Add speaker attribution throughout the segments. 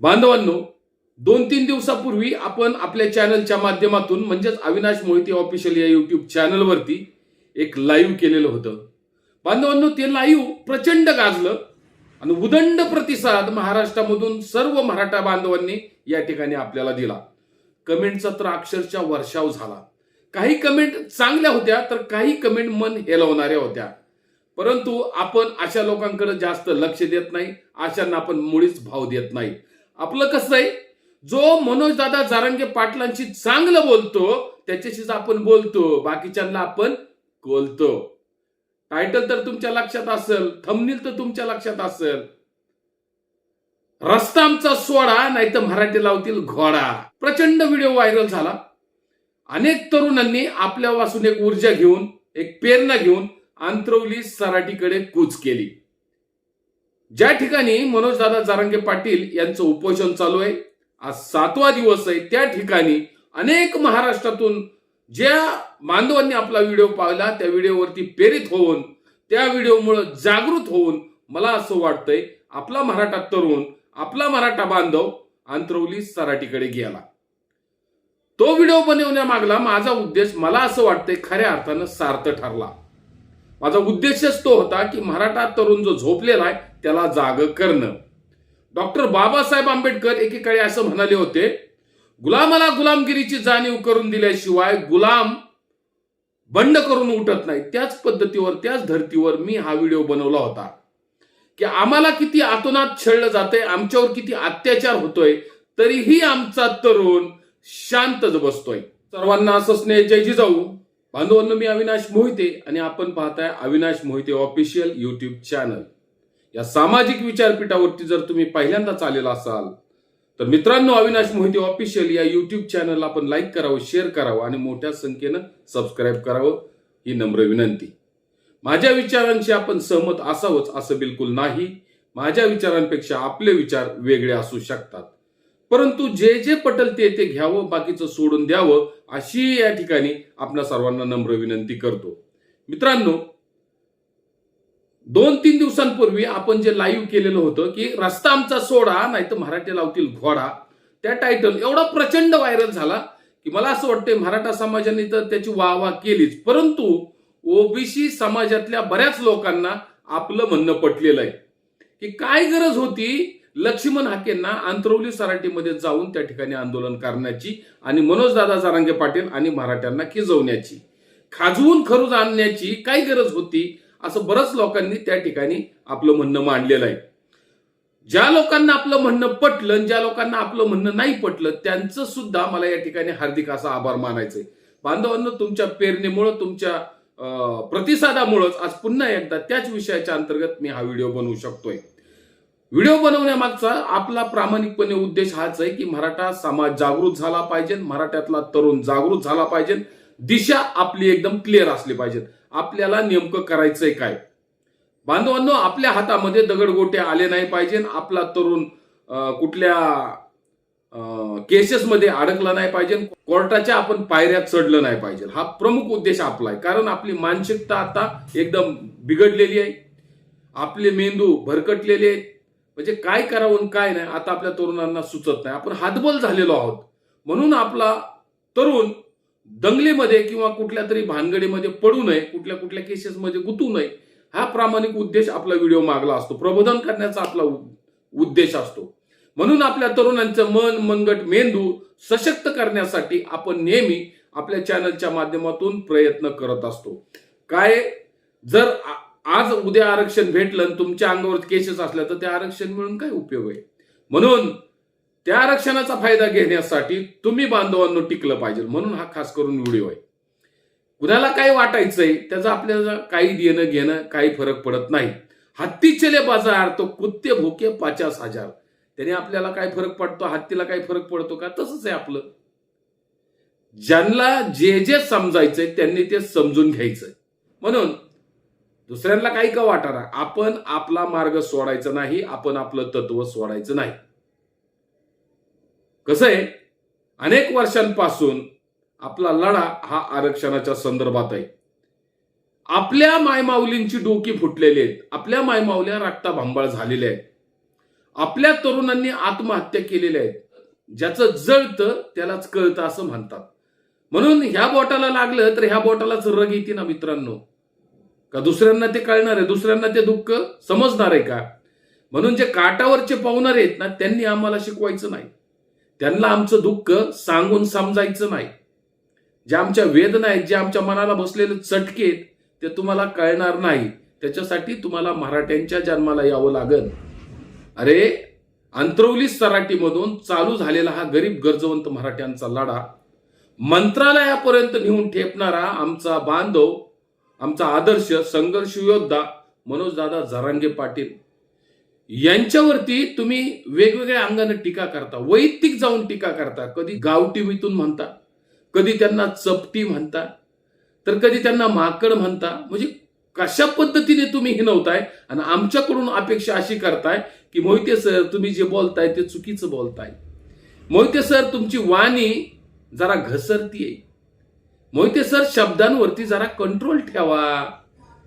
Speaker 1: बांधवांनो दोन तीन दिवसापूर्वी आपण आपल्या चॅनलच्या माध्यमातून म्हणजेच अविनाश मोहिते ऑफिशियल या युट्यूब चॅनलवरती एक लाईव्ह केलेलं होतं. बांधवांनो ते लाईव्ह प्रचंड गाजलं आणि उदंड प्रतिसाद महाराष्ट्रामधून सर्व मराठा बांधवांनी या ठिकाणी आपल्याला दिला. कमेंटचा तर अक्षरशः वर्षाव झाला. काही कमेंट चांगल्या होत्या तर काही कमेंट मन हेलवणाऱ्या होत्या. परंतु आपण अशा लोकांकडे जास्त लक्ष देत नाही अशांना आपण मुळीच भाव देत नाही. आपलं कसं आहे? जो मनोज दादा जारंगे पाटलांशी चांगलं बोलतो त्याच्याशीच आपण बोलतो. बाकीच्यांना आपण बोलतो. टायटल तर तुमच्या लक्षात असेल थंबनील तर तुमच्या लक्षात असेल. रस्ता आमचा सोडा नाही तर मराठी लावतील घोडा. प्रचंड व्हिडिओ व्हायरल झाला. अनेक तरुणांनी आपल्या वासून एक ऊर्जा घेऊन एक प्रेरणा घेऊन आंतरवली सराटीकडे कूच केली. ज्या ठिकाणी मनोजदादा जारंगे पाटील यांचं उपोषण चालू आहे आज सातवा दिवस आहे त्या ठिकाणी अनेक महाराष्ट्रातून ज्या बांधवांनी आपला व्हिडिओ पाहिला त्या व्हिडिओवरती प्रेरित होऊन त्या व्हिडिओमुळे जागृत होऊन मला असं वाटतंय आपला मराठा तरुण आपला मराठा बांधव अंतरवली सराटीकडे गेला. तो व्हिडिओ बनवण्यामागला माझा उद्देश मला असं वाटतंय खऱ्या अर्थानं सार्थ ठरला. माझा उद्देशच तो होता की मराठा तरुण जो झोपलेला आहे त्याला जाग करणं. डॉक्टर बाबासाहेब आंबेडकर एकेकाळी असं म्हणाले होते गुलामाला गुलामगिरीची जाणीव करून दिल्याशिवाय गुलाम बंड करून उठत नाही. त्याच पद्धतीवर त्याच धर्तीवर मी हा व्हिडिओ बनवला होता. की आम्हाला किती आतोनात छळलं जातंय आमच्यावर किती अत्याचार होतोय तरीही आमचा तरुण शांतच बसतोय. सर्वांना असं स्नेह जय जिजाऊ. बांधवांनो मी अविनाश मोहिते आणि आपण पाहताय Avinash Mohite official YouTube channel या सामाजिक विचारपीठावरती जर तुम्ही पहिल्यांदाच आलेला असाल तर मित्रांनो अविनाश मोहिते ऑफिशियल या युट्यूब चॅनलला आपण लाईक करावं शेअर करावं आणि मोठ्या संख्येनं सबस्क्राईब करावं ही नम्र विनंती. माझ्या विचारांशी आपण सहमत असावंच असं बिलकुल नाही. माझ्या विचारांपेक्षा आपले विचार वेगळे असू शकतात. परंतु जे जे पटल ते ते घ्यावं बाकीचं सोडून द्यावं अशी या ठिकाणी आपल्या सर्वांना नम्र विनंती करतो. मित्रांनो दोन तीन दिवसांपूर्वी आपण जे लाईव्ह केलेलं होतं की रस्ता आमचा सोडा नाही तर मराठी लावतील घोडा त्या टायटल एवढा प्रचंड व्हायरल झाला की मला असं वाटतंय मराठा समाजाने तर त्याची वाहवा केलीच. परंतु ओबीसी समाजातल्या बऱ्याच लोकांना आपलं म्हणणं पटलेलं आहे की काय गरज होती? लक्ष्मण हाकेंना आंतरवली सराटीमध्ये जाऊन त्या ठिकाणी आंदोलन करण्याची आणि मनोजदादा जारांगे पाटील आणि मराठ्यांना खिजवण्याची खाजवून खरूज आणण्याची काय गरज होती असं बरंच लोकांनी त्या ठिकाणी आपलं म्हणणं मांडलेलं आहे. ज्या लोकांना आपलं म्हणणं पटलं ज्या लोकांना आपलं म्हणणं नाही पटलं त्यांचं सुद्धा मला या ठिकाणी हार्दिक असा आभार मानायचंय. बांधवांना तुमच्या पेरणीमुळं तुमच्या प्रतिसादामुळंच आज पुन्हा एकदा त्याच विषयाच्या अंतर्गत मी हा व्हिडिओ बनवू शकतोय. व्हिडिओ बनवण्यामागचा आपला प्रामाणिकपणे उद्देश हाच आहे की मराठा समाज जागृत झाला पाहिजे मराठ्यातला तरुण जागृत झाला पाहिजे दिशा आपली एकदम क्लिअर असली पाहिजे. आपल्याला नेमकं करायचंय काय? बांधवांनो आपल्या हातामध्ये दगडगोटे आले नाही पाहिजे आपला तरुण कुठल्या केसेसमध्ये अडकला नाही पाहिजे कोर्टाच्या आपण पायऱ्यात चढलं नाही पाहिजे. हा प्रमुख उद्देश आपला आहे. कारण आपली मानसिकता आता एकदम बिघडलेली आहे. आपले मेंदू भरकटलेले आहेत. म्हणजे काय करावं काय नाही आता आपल्या तरुणांना सुचत नाही. आपण हातबल झालेलो आहोत. म्हणून आपला तरुण दंगलीमध्ये किंवा कुठल्या तरी भानगडीमध्ये पडू नये कुठल्या कुठल्या केसेसमध्ये गुतू नये हा प्रामाणिक उद्देश आपला व्हिडिओ मागला असतो. प्रबोधन करण्याचा आपला उ- उद्देश असतो. म्हणून आपल्या तरुणांचं मन मनगट मेंदू सशक्त करण्यासाठी आपण नेहमी आपल्या चॅनलच्या माध्यमातून प्रयत्न करत असतो. काय? जर आज उद्या आरक्षण भेटलं तुमच्या अंगावर केसेस असल्या तर ते आरक्षण मिळून काय उपयोग आहे? म्हणून त्या आरक्षणाचा फायदा घेण्यासाठी तुम्ही बांधवांनो टिकलं पाहिजे. म्हणून हा खास करून व्हिडिओ आहे. कुणाला काय वाटायचंय त्याचं आपल्याला काही देणं घेणं काही फरक पडत नाही. हत्ती चले बाजार तो कुत्ते भोके पाचास हजार. त्याने आपल्याला काय फरक पडतो? हत्तीला काय फरक पडतो का? तसंच आहे आपलं. ज्यांना जे जे समजायचंय त्यांनी ते समजून घ्यायचंय. म्हणून दुसऱ्यांना काही का वाटाना? आपण आपला मार्ग सोडायचा नाही आपण आपलं तत्व सोडायचं नाही. कसं आहे अनेक वर्षांपासून आपला लढा हा आरक्षणाच्या संदर्भात आहे. आपल्या मायमाऊलींची डोकी फुटलेली आहेत. आपल्या मायमाऊल्या रक्ताभांबाळ झालेल्या आहेत. आपल्या तरुणांनी आत्महत्या केलेल्या आहेत. ज्याचं जळतं त्यालाच कळतं असं म्हणतात. म्हणून ह्या बोटाला लागलं तर ह्या बोटालाच रग येते ना मित्रांनो. का दुसऱ्यांना ते कळणार आहे? दुसऱ्यांना ते दुःख समजणार आहे का? म्हणून जे काटावरचे पाहुणारे आहेत ना त्यांनी आम्हाला शिकवायचं नाही. त्यांना आमचं दुःख सांगून समजायचं नाही. ज्या आमच्या वेदना आहेत जे आमच्या मनाला बसलेले चटके आहेत ते तुम्हाला कळणार नाही. त्याच्यासाठी तुम्हाला मराठ्यांच्या जन्माला यावं लागल. अरे अंतरवली सराटीमधून चालू झालेला हा गरीब गरजवंत मराठ्यांचा लढा मंत्रालयापर्यंत नेऊन ठेपणारा आमचा बांधव आमचा आदर्श संघर्ष योद्धा मनोजदादा जरांगे पाटील. यांच्यावरती तुम्ही वेगवेगळ्या अंगाने टीका करता वैयक्तिक जाऊन टीका करता. कधी गावटीमीतून म्हणता कधी त्यांना चपटी म्हणता तर कधी त्यांना माकड म्हणता. म्हणजे कशा पद्धतीने तुम्ही हिनवताय आणि आमच्याकडून अपेक्षा अशी करताय की मोहिते सर तुम्ही जे बोलताय ते चुकीचं बोलताय. मोहिते सर तुमची वाणी जरा घसरतीये. मोहिते सर शब्दांवरती जरा कंट्रोल ठेवा.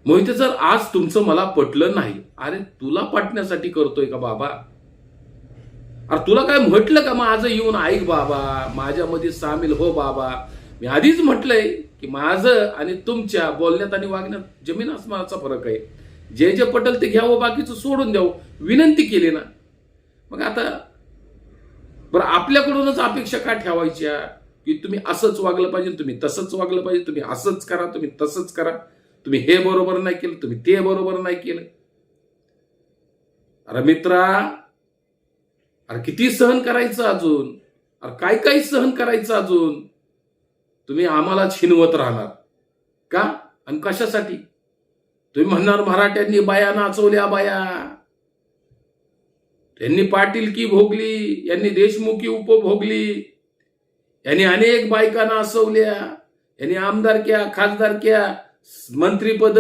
Speaker 1: मोहिते सर आज तुमचं मला पटलं नाही. अरे तुला पटण्यासाठी करतोय का बाबा? अरे तुला काय म्हटलं का? माझं येऊन ऐक बाबा. माझ्यामध्ये सामील हो बाबा. मी आधीच म्हटलंय की माझं आणि तुमच्या बोलण्यात आणि वागण्यात जमीन आसमानाचा फरक आहे. जे जे पटल ते घ्यावं बाकीचं सोडून द्यावं. विनंती केली ना. मग आता बरं आपल्याकडूनच अपेक्षा का ठेवायच्या? की तुम्ही असंच वागलं पाहिजे तुम्ही तसंच वागलं पाहिजे तुम्ही असंच करा तुम्ही तसंच करा. तुम्ही हे बरोबर नाही केलं तुम्ही ते बरोबर नाही केलं. अरे मित्रा अरे किती सहन करायचं अजून? अरे काय काय सहन करायचं अजून? तुम्ही आम्हाला छिनवत राहणार. का? आणि कशासाठी? तुम्ही म्हणणार मराठ्यांनी बाया नाचवल्या बाया. त्यांनी पाटीलकी भोगली यांनी देशमुखी उपभोगली. यांनी अनेक बायका नासवल्या यांनी आमदारक्या खासदारक्या मंत्रीपद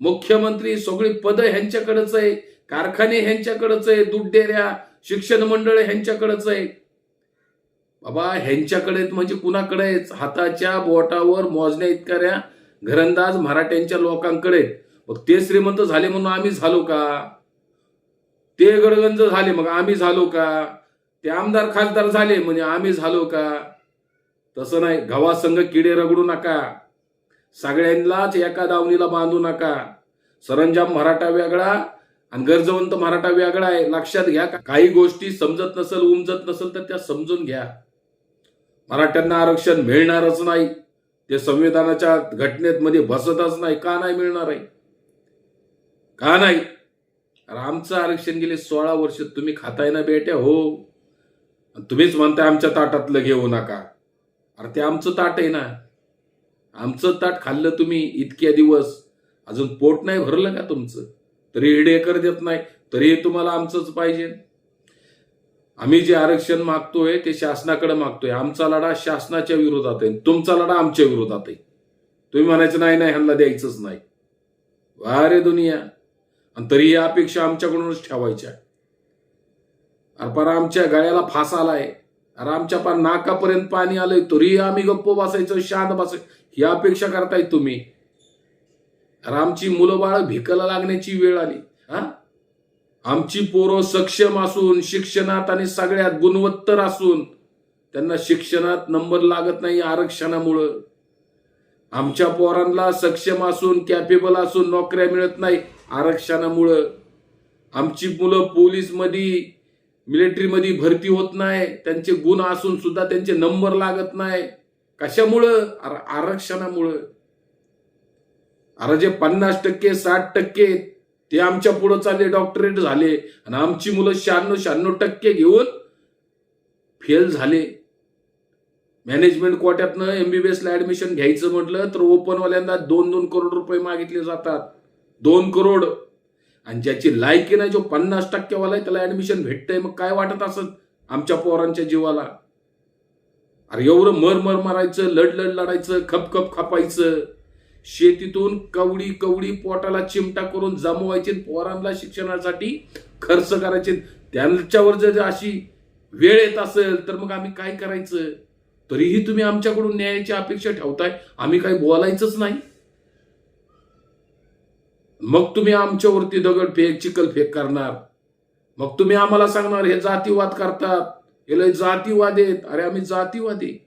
Speaker 1: मुख्यमंत्री सगळी पद ह्यांच्याकडंच आहे. कारखाने ह्यांच्याकडंच आहे दूध डेऱ्या शिक्षण मंडळ ह्यांच्याकडंच आहे. बाबा ह्यांच्याकडे म्हणजे कुणाकडे हाताच्या बोटावर मोजण्या इतकऱ्या घरंदाज मराठ्यांच्या लोकांकडे मग ते श्रीमंत झाले म्हणून आम्ही झालो का? ते गडगंज झाले मग आम्ही झालो का? ते आमदार खासदार झाले म्हणजे आम्ही झालो का? तसं नाही. गव्हासंग किडे रगडू नका. सगळ्यांनाच एका दावणीला बांधू नका. सरंजाम मराठा वेगळा आणि गरजवंत मराठा वेगळा आहे. लक्षात घ्या काही गोष्टी समजत नसेल उमजत नसेल तर त्या समजून घ्या. मराठ्यांना आरक्षण मिळणारच नाही. ते संविधानाच्या घटनेत मध्ये बसतच नाही. का नाही मिळणार आहे? का नाही? आमचं आरक्षण गेले सोळा वर्ष. तुम्ही खाताय ना बेट्या? हो. तुम्हीच म्हणताय आमच्या ताटातलं घेऊ नका. अरे ते आमचं ताट आहे ना. आमचं ताट खाल्लं तुम्ही इतक्या दिवस. अजून पोट नाही भरलं का तुमचं? तरी हिडेकर देत नाही तरी तुम्हाला आमचंच पाहिजे. आम्ही जे आरक्षण मागतोय ते शासनाकडे मागतोय. आमचा लढा शासनाच्या विरोधात आहे. तुमचा लढा आमच्या विरोधात आहे. तुम्ही म्हणायचं नाही नाही ह्यांना द्यायचंच नाही. वा रे दुनिया. आणि तरी या अपेक्षा आमच्याकडूनच ठेवायच्या. अरे पर आमच्या गळ्याला फास आलाय. अरे आमच्या पार नाकापर्यंत पाणी आलंय तरी आम्ही गप्प बसायचं शांत बसाय ही अपेक्षा करताय तुम्ही. आमची मुलं बाळ भिकाला लागण्याची वेळ आली. हा? आमची पोरं सक्षम असून शिक्षणात आणि सगळ्यात गुणवत्तर असून त्यांना शिक्षणात नंबर लागत नाही आरक्षणामुळं. आमच्या पोरांना सक्षम असून कॅपेबल असून नोकऱ्या मिळत नाही आरक्षणामुळं. आमची मुलं पोलीसमध्ये मिलिटरीमध्ये भरती होत नाही त्यांचे गुण असून सुद्धा त्यांचे नंबर लागत नाही. कशामुळं? आर- आरक्षणामुळं. अरे जे पन्नास टक्के साठ टक्के ते आमच्या पुढे चालले डॉक्टरेट झाले. आणि आमची मुलं शहाण्णव शहाण्णव टक्के घेऊन फेल झाले. मॅनेजमेंट कोट्यातनं एमबीबीएस ला ऍडमिशन घ्यायचं म्हटलं तर ओपनवाल्यांना दोन दोन करोड रुपये मागितले जातात. दोन करोड. आणि ज्याची लायकी नाही जो पन्नास टक्केवाला आहे त्याला ऍडमिशन भेटतंय मग काय वाटत असत आमच्या पोरांच्या जीवाला. अरे एवढं मर मर मारायचं लढ लढ लढायचं खप खप खपायचं. शेतीतून कवडी कवडी पोटाला चिमटा करून जमवायचे पोरांना शिक्षणासाठी खर्च करायचे. त्यांच्यावर जर अशी वेळ येत असेल तर मग आम्ही काय करायचं? तरीही तुम्ही आमच्याकडून न्यायाची अपेक्षा ठेवताय. आम्ही काही बोलायचंच नाही. मग तुम्ही आमच्यावरती दगड फेक चिखल फेक करणार. मग तुम्ही आम्हाला सांगणार हे जातीवाद करतात. हे लय जातीवाद आहेत. अरे आम्ही जातीवादी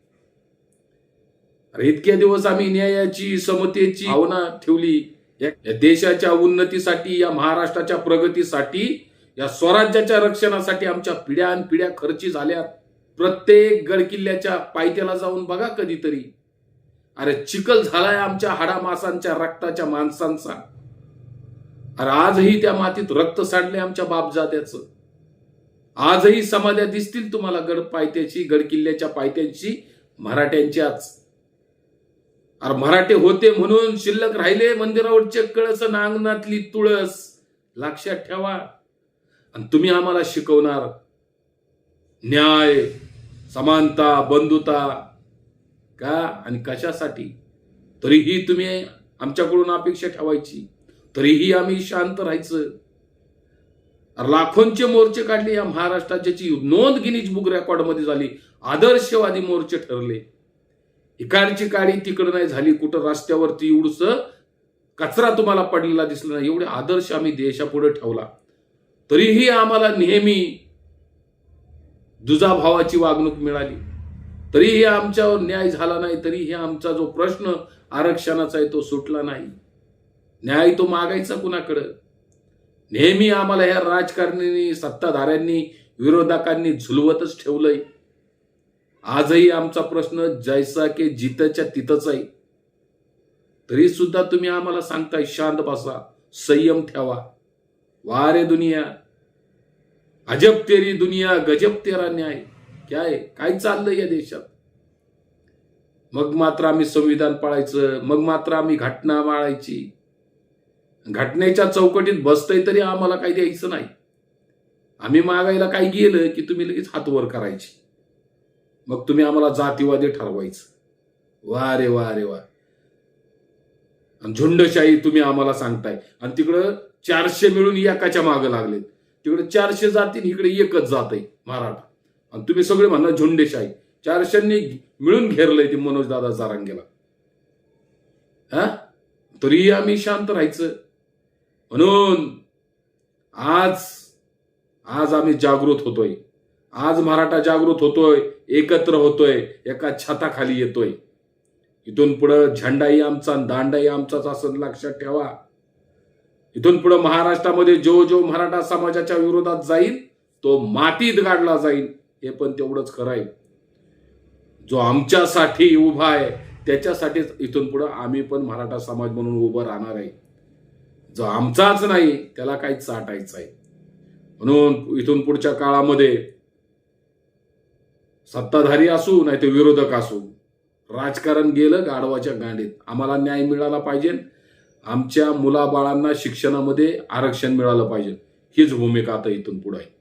Speaker 1: अरे इतके दिवस आम्ही न्यायाची समतेची भावना ठेवली. या या देशाच्या उन्नतीसाठी या महाराष्ट्राच्या प्रगतीसाठी या स्वराज्याच्या रक्षणासाठी आमच्या पिढ्यान पिढ्या खर्ची झाल्या प्रत्येक गडकिल्ल्याच्या पायथ्याला जाऊन बघा कधीतरी. अरे चिखल झालाय आमच्या हाडामासांच्या रक्ताच्या माणसांचा. अरे आजही त्या मातीत रक्त सांडले आमच्या बापजात्याचं. आजही समाध्या दिसतील तुम्हाला गड पायथ्याची गडकिल्ल्याच्या पायथ्यांची मराठ्यांच्याच अरे मराठे होते म्हणून शिल्लक राहिले मंदिरावरचे कळस ना अंगणातली तुळस. लक्षात ठेवा. आणि तुम्ही आम्हाला शिकवणार. न्याय समानता बंधुता. का आणि कशासाठी? तरीही तुम्ही आमच्याकडून अपेक्षा ठेवायची. तरीही आम्ही शांत राहायचं. लाखोंचे मोर्चे काढले या महाराष्ट्राच्या नोंद गिनीज बुक रेकॉर्डमध्ये झाली आदर्शवादी मोर्चे ठरले. इकडची काळी तिकडं नाही झाली कुठं रस्त्यावरती एवढस कचरा तुम्हाला पडलेला दिसला नाही एवढे आदर्श आम्ही देशापुढे ठेवला. तरीही आम्हाला नेहमी दुजाभावाची वागणूक मिळाली. तरीही आमच्यावर न्याय झाला नाही तरीही आमचा जो प्रश्न आरक्षणाचा आहे तो सुटला नाही. न्याय तो मागायचा कुणाकडं? नेहमी आम्हाला या राजकारण्यांनी सत्ताधाऱ्यांनी विरोधकांनी झुलवतच ठेवलंय. आजही आमचा प्रश्न जैसा के जितच्या तिथंच आहे. तरी सुद्धा तुम्ही आम्हाला सांगताय शांत बसा संयम ठेवा. वा रे दुनिया अजब तेरी दुनिया गजब तेरा न्याय. काय काय चाललंय या देशात? मग मात्र आम्ही संविधान पाळायचं मग मात्र आम्ही घटना माळायची. घटनेच्या चौकटीत बसतय तरी आम्हाला काही द्यायचं नाही. आम्ही मागायला काही गेलं की तुम्ही लगेच हातवर करायची. मग तुम्ही आम्हाला जातीवादी ठरवायचं. वा रे वा रे वा. आणि झुंडशाही तुम्ही आम्हाला सांगताय. आणि तिकडं चारशे मिळून एकाच्या मागं लागलेत. तिकडे चारशे जातील इकडे एकच जात आहे मराठा. आणि तुम्ही सगळे म्हणा झुंडेशाही. चारशेंनी मिळून घेरलंय ते मनोज दादा जारांगेला. हा? तरी आम्ही शांत राहायचं. म्हणून आज आज आम्ही जागृत होतोय. आज मराठा जागृत होतोय एकत्र होतोय एका छताखाली येतोय. इथून पुढं झेंडाही आमचा आणि दांडाही आमचाच असं लक्षात ठेवा. इथून पुढं महाराष्ट्रामध्ये जो जो मराठा समाजाच्या विरोधात जाईल तो मातीत गाडला जाईल हे पण तेवढंच खरं आहे. जो आमच्यासाठी उभा आहे त्याच्यासाठीच इथून पुढं आम्ही पण मराठा समाज म्हणून उभं राहणार आहे. जो आमचाच नाही त्याला काही चाटायचं आहे. म्हणून इथून पुढच्या काळामध्ये सत्ताधारी असू नाही ते विरोधक असू राजकारण गेलं गाढवाच्या गांडीत. आम्हाला न्याय मिळाला पाहिजे. आमच्या मुलाबाळांना शिक्षणामध्ये आरक्षण मिळालं पाहिजे. हीच भूमिका आता इथून पुढे आहे.